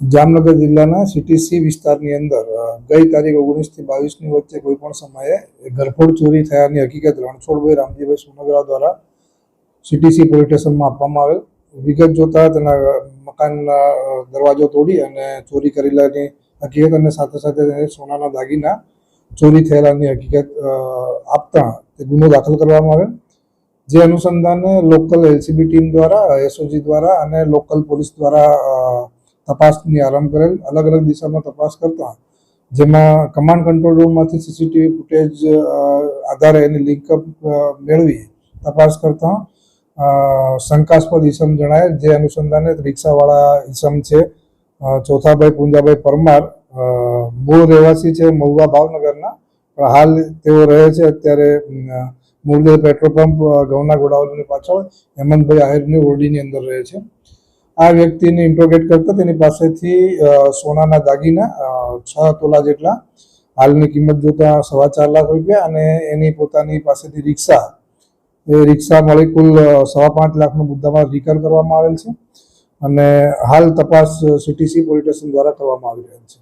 જામનગર જિલ્લાના સીટીસી વિસ્તારની અંદર ગઈ તારીખ ઓગણીસથી બાવીસની વચ્ચે કોઈ પણ સમયે ઘરફોડ ચોરી થયાની હકીકત રણછોડભાઈ રામજીભાઈ સોનગરા દ્વારા સીટીસી પોલીસ સ્ટેશનમાં આપવામાં આવેલ. વિગત જોતા તેના મકાનના દરવાજો તોડી અને ચોરી કરેલાની હકીકત અને સાથે સાથે સોનાના દાગીના ચોરી થયેલાની હકીકત આપતા તે ગુનો દાખલ કરવામાં આવેલ. જે અનુસંધાને લોકલ એલસીબી ટીમ દ્વારા એસઓજી દ્વારા અને લોકલ પોલીસ દ્વારા તપાસની આરંભ કરેલ, અલગ અલગ દિશામાં તપાસ કરતા જેમાં કમાન્ડ કંટ્રોલ રૂમમાંથી સીસીટીવી ફૂટેજ આધારે એની લિંકઅપ મેળવી તપાસ કરતા શંકાસ્પદ ઈસમ જણાય, જે અનુસંધાને રિક્ષાવાળા ઈસમ છે. ચોથાભાઈ પુંજાભાઈ પરમાર મૂળ રહેવાસી છે મહુવા ભાવનગરના, પણ હાલ તેઓ રહે છે અત્યારે મૂળદેવ પેટ્રોલ પંપ ગૌના ગોડાવલની પાછળ. હેમંતભાઈ આહિરની ઓરડીની અંદર રહે છે. આ વ્યક્તિને ઇન્ટ્રોગેટ કરતા તેની પાસેથી સોનાના દાગીના છ તોલા જેટલા હાલની કિંમત જોતા સવા ચાર લાખ રૂપિયા અને એની પોતાની પાસેથી રિક્ષા, એ રિક્ષા મળી કુલ સવા પાંચ લાખનો મુદ્દામાં રિકવર કરવામાં આવેલ છે અને હાલ તપાસ સીટીસી પોલીસ સ્ટેશન દ્વારા કરવામાં આવી રહેલ છે.